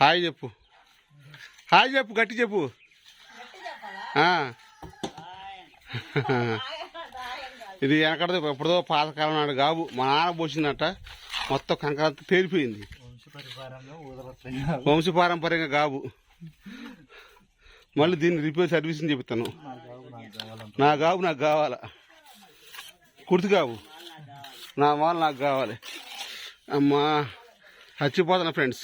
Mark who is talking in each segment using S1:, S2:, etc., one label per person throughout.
S1: Hi చెప్పు. Hi చెప్పు గట్టి చెప్పు. ఇది వెనకడదో ఎప్పుడో పాతకాలం నాడు గాబు. మా నాన్న పోసిందట మొత్తం కంకరంతా
S2: పేరిపోయింది
S1: వంశపారంపర్యంగా గాబు. మళ్ళీ దీన్ని రిపేర్ సర్వీసింగ్ చెప్తాను. నా గాబు నాకు కావాలా? కుర్తి గాబు. నా మాల నాకు కావాలి. అమ్మా చచ్చిపోతున్నా ఫ్రెండ్స్.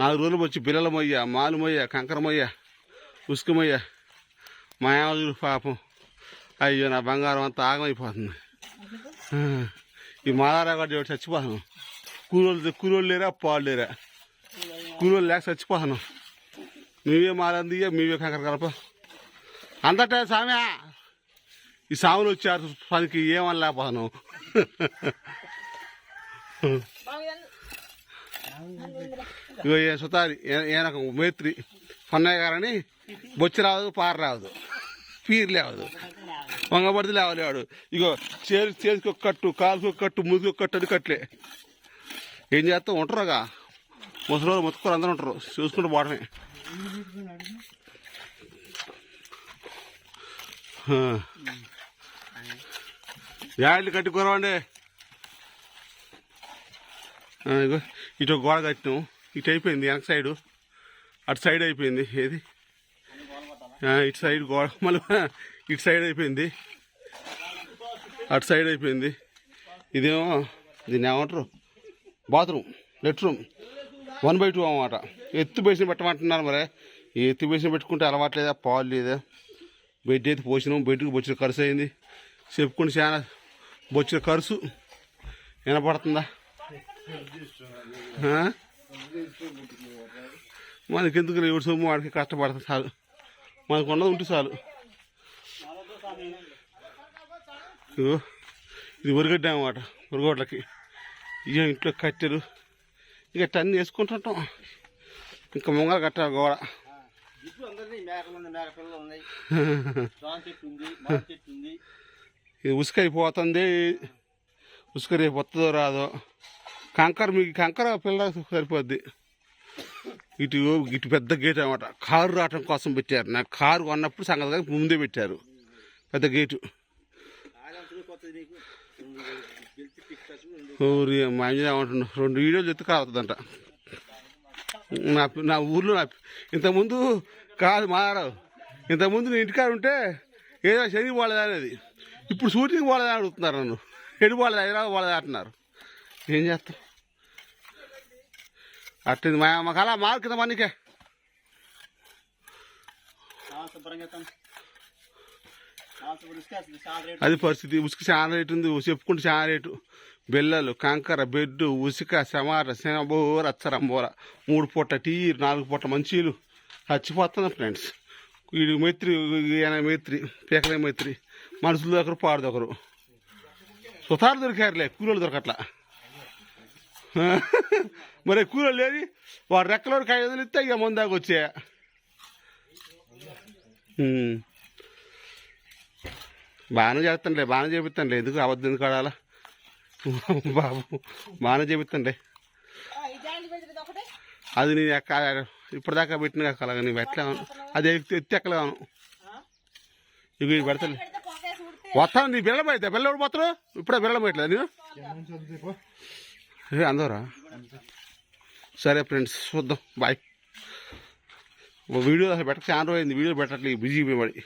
S1: నాలుగు రోజులు వచ్చి పిల్లల మొయ్య మాలు మొయ్య కంకర మొయ్య ఉసుక మొయ్య. మా పాపం. అయ్యో నా బంగారం అంతా ఆగమైపోతుంది. ఈ మాలారా ఒకటి చచ్చిపోతాను? కూలోళ్ళు కూలోళ్ళు లేరా? పాలు లేరా? కూలోళ్ళు లేక చచ్చిపోతాను. నువ్వే మాలంది మీవే కంకర కలప. అందట సామె ఈ సాములు వచ్చారు పనికి ఏమని లేకపోతాను సుతారి ఏనొక మేత్రి. పన్నయ్య గారని బొచ్చి రాదు పార రాదు. పీరు లేవదు. వంగబడిది లేవలేవాడు. ఇగో చేరు చేతికి ఒక కట్టు కాలుకి ఒక కట్టు ముందుకు ఒక కట్టు అది కట్లే. ఏం చేస్తాం? ఉంటారుగా. ముసలి మొత్తుకోరు అందరూ ఉంటారు. చూసుకుంటూ పోవడమే యాడ్లు కట్టుకోరండి ఇగో ఇటు గోడ కట్టినాం. ఇటు అయిపోయింది వెనక సైడు. అటు సైడ్ అయిపోయింది. ఏది? ఇటు సైడ్ గోడ. మళ్ళీ ఇటు సైడ్ అయిపోయింది. అటు సైడ్ అయిపోయింది. ఇదేమో దీన్ని ఏమంటారు? బాత్రూమ్ లెట్రూమ్ వన్ బై టూ అన్నమాట. ఎత్తు బేసిన పెట్టమంటున్నారు మరి. ఈ ఎత్తు బేసిన పెట్టుకుంటే అలవాట్లేదా పాలు లేదా? బెడ్ అయితే పోసినాం. బెడ్కి బొచ్చిన ఖర్చు అయింది చెప్పుకుంటే చాలా బొచ్చిన ఖర్చు వినపడుతుందా? మనకి ఎందుకు ఎవరి సొమ్ము వాడికి కష్టపడతా చాలు. మనకు ఉన్నది ఉంటే చాలు. ఇది ఉరగడ్డ అన్నమాట ఉరగోట్లకి ఇక ఇంట్లో కట్టెలు ఇక అన్నీ వేసుకుంటుంటాం. ఇంకా ముంగలు కట్టాలి గోడ. ఇది ఉసుక అయిపోతుంది ఉసుక రేపు వస్తుందో రాదో. కంకర మీకు కంకర పిల్ల సరిపోద్ది. ఇటు ఇటు పెద్ద గేట్ అనమాట కారు రావటం కోసం పెట్టారు. నాకు కారు కొన్నప్పుడు సంగతి కానీ ముందే పెట్టారు. పెద్ద గేటు
S2: రెండు
S1: ఊరి మా ఏమంటున్నా రెండు వీడియోలు ఎత్తు కావుతుందంట నా నా ఊర్లో నా ఇంతకుముందు కాదు మారావు. ఇంతకుముందు నేను ఇంటికాడ ఉంటే ఏదో శరీరం పోలేదా అనేది ఇప్పుడు షూటింగ్ పోలేదా అడుగుతున్నారు నన్ను. ఎడు పోలేదు హైదరాబాద్ పోలేదా అంటున్నారు. ఏం చేస్తాం అట్టింది మా మాకు అలా మార్క్ కింద మనకే అది పరిస్థితి. ఉసుక చాలా రేటు ఉంది. చెప్పుకుంటే చాలా రేటు. బెల్లలు కంకర బెడ్ ఉసుక సమార శనబో రచ్చరంబోర మూడు పూట టీ నాలుగు పూట మంచీలు. చచ్చిపోతున్నా ఫ్రెండ్స్. వీడు మైత్రి ఈయన మైత్రి పీకలే మైత్రి. మనుషులు దొకరు పాడు దొకరు సుతారు దొరికారులే కూలీలు దొరకట్లా. మరి కూలీలు లేని వాడు రెక్కలో ఐదు వందలు ఇస్తే ఇక ముందాకు వచ్చే. బాగానే చేస్తానులే బాగానే చేపిస్తానులే. ఎందుకు అబద్ధం ఎందుకు ఆడాలా? బాబు బాగానే చేపిస్తానులే. అది నేను ఎక్క ఇప్పటిదాకా పెట్టిన కలగా నేను ఎట్లా అది ఎత్తి ఎత్తి ఎక్కలేను ఇవి ఇది పెడతాను వస్తాను నీ బిళ్ళ పోయితే? బిళ్ళ పోతారు? ఇప్పుడే బిళ్ళ పోయట్లేదు నేను అందరా? సరే ఫ్రెండ్స్ చూద్దాం. బాయ్. వీడియో అసలు పెట్టక చాలా రోజు అయింది వీడియో పెట్టట్లేదు. బిజీ పడి